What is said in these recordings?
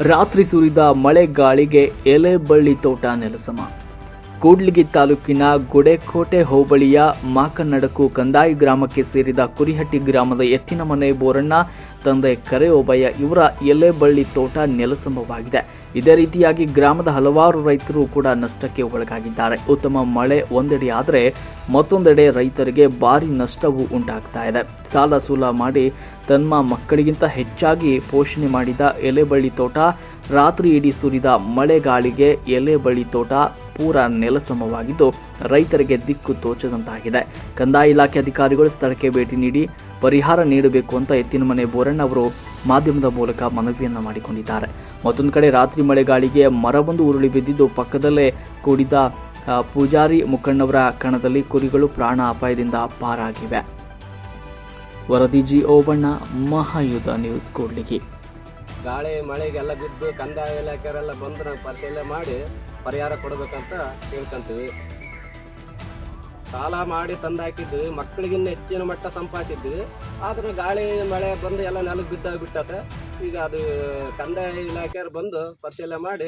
ರಾತ್ರಿ ಸುರಿದ ಮಳೆ ಗಾಳಿಗೆ ಎಲೆ ಬಳ್ಳಿ ತೋಟ ನೆಲಸಮ. ಕೂಡ್ಲಿಗಿ ತಾಲೂಕಿನ ಗುಡೆಕೋಟೆ ಹೋಬಳಿಯ ಮಾಕನ್ನಡಕು ಕಂದಾಯಿ ಗ್ರಾಮಕ್ಕೆ ಸೇರಿದ ಕುರಿಹಟ್ಟಿ ಗ್ರಾಮದ ಎತ್ತಿನ ಮನೆ ಬೋರಣ್ಣ, ತಂದೆ ಕರೆ ಒಬಯ್ಯ ಇವರ ಎಲೆಬಳ್ಳಿ ತೋಟ ನೆಲಸಮವಾಗಿದೆ ಇದೇ ರೀತಿಯಾಗಿ ಗ್ರಾಮದ ಹಲವಾರು ರೈತರು ಕೂಡ ನಷ್ಟಕ್ಕೆ ಒಳಗಾಗಿದ್ದಾರೆ. ಉತ್ತಮ ಮಳೆ ಒಂದೆಡೆ ಆದರೆ ಮತ್ತೊಂದೆಡೆ ರೈತರಿಗೆ ಭಾರಿ ನಷ್ಟವು ಉಂಟಾಗ್ತಾ ಇದೆ. ಸಾಲ ಸೂಲ ಮಾಡಿ ತನ್ನ ಮಕ್ಕಳಿಗಿಂತ ಹೆಚ್ಚಾಗಿ ಪೋಷಣೆ ಮಾಡಿದ ಎಲೆಬಳ್ಳಿ ತೋಟ, ರಾತ್ರಿ ಇಡೀ ಸುರಿದ ಮಳೆಗಾಳಿಗೆ ಎಲೆಬಳ್ಳಿ ತೋಟ ಪೂರ ನೆಲಸಮವಾಗಿದ್ದು ರೈತರಿಗೆ ದಿಕ್ಕು ತೋಚದಂತಾಗಿದೆ. ಕಂದಾಯ ಇಲಾಖೆ ಅಧಿಕಾರಿಗಳು ಸ್ಥಳಕ್ಕೆ ಭೇಟಿ ನೀಡಿ ಪರಿಹಾರ ನೀಡಬೇಕು ಅಂತ ಎತ್ತಿನಮನೆ ಬೋರಣ್ಣ ಅವರು ಮಾಧ್ಯಮದ ಮೂಲಕ ಮನವಿಯನ್ನ ಮಾಡಿಕೊಂಡಿದ್ದಾರೆ. ಮತ್ತೊಂದು ಕಡೆ ರಾತ್ರಿ ಮಳೆಗಾಳಿಗೆ ಮರವೊಂದು ಉರುಳಿ ಬಿದ್ದಿದ್ದು ಪಕ್ಕದಲ್ಲೇ ಕೂಡಿದ್ದ ಪೂಜಾರಿ ಮುಖಂಡವರ ಕಣದಲ್ಲಿ ಕುರಿಗಳು ಪ್ರಾಣ ಅಪಾಯದಿಂದ ಪಾರಾಗಿವೆ. ವರದಿ ಜಿ ಓಬಣ್ಣ ಮಹಾಯುಧ ನ್ಯೂಸ್ ಕೂಡ್ಲಿಗಿ. ಗಾಳಿ, ಮಳೆಗೆಲ್ಲ ಬಿದ್ದು ಕಂದಾಯ ಇಲಾಖೆಯವರೆಲ್ಲ ಬಂದು ನಾವು ಪರಿಶೀಲನೆ ಮಾಡಿ ಪರಿಹಾರ ಕೊಡಬೇಕಂತ ಕೇಳ್ಕೊಂತೀವಿ ಸಾಲ ಮಾಡಿ ತಂದಾಕಿದ್ವಿ ಮಕ್ಕಳಿಗಿನ್ನ ಹೆಚ್ಚಿನ ಮಟ್ಟ ಸಂಪಾದಿಸಿದ್ವಿ. ಆದರೆ ಗಾಳಿ, ಮಳೆ ಬಂದು ಎಲ್ಲ ನೆಲಕ್ಕೆ ಬಿದ್ದಾಗ ಬಿಟ್ಟತೆ. ಈಗ ಅದು ಕಂದಾಯ ಇಲಾಖೆಯವ್ರು ಬಂದು ಪರಿಶೀಲನೆ ಮಾಡಿ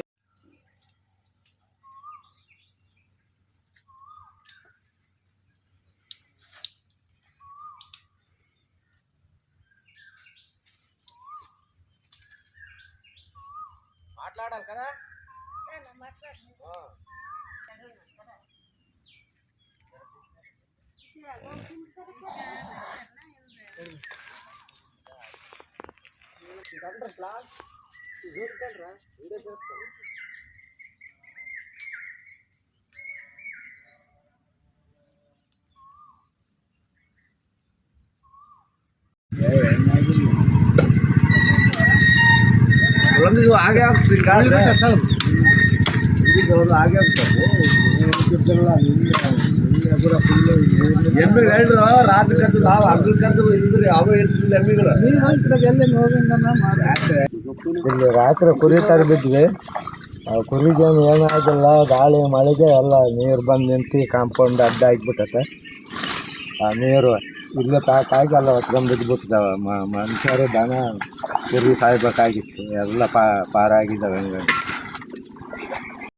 మాట్లాడాలి కదా క్లాస్ చూస్తారా వీడియో చేస్తాను Yeah, yeah, yeah. ಒಂದು ಹಾಗೆ ಆಗ್ತದೆ. ಎಮ್ಮೆ ಹೇಳಿದ್ರು ರಾತ್ರಿ ಕದ್ದು ನಾವು ಹಗಲು ಕದ್ದು ಇದ್ರೆ ಅವ ಇರ್ತಿಲ್ಲ ಎಮ್ಮಿಗಳು? ಇಲ್ಲಿ ರಾತ್ರಿ ಕುರಿ ತರ ಬಿದ್ವಿ ಆ ಕುರಿಗೇನು ಏನಾಗಿಲ್ಲ ಗಾಳಿ ಮಳೆಗೆ ಎಲ್ಲ ನೀರು ಬಂದು ನಿಂತು ಕಾಂಪೌಂಡ್ ಅಡ್ಡ ಆಗಿಬಿಟ್ಟತೆ. ಆ ನೀರು ಇಲ್ಲೇ ತಾಕಾಗಿ ಎಲ್ಲ ಹೊತ್ಕೊಂಡ್ ಬಿದ್ದುಬಿಟ್ಟಿದ್ದಾವೆ ಮನುಷ್ಯರು ದನ ಕುರಿ ಸಾಯಬೇಕಾಗಿತ್ತು? ಎಲ್ಲ ಪಾರಾಗಿದ್ದಾವೆ ಹಂಗಾಗಿ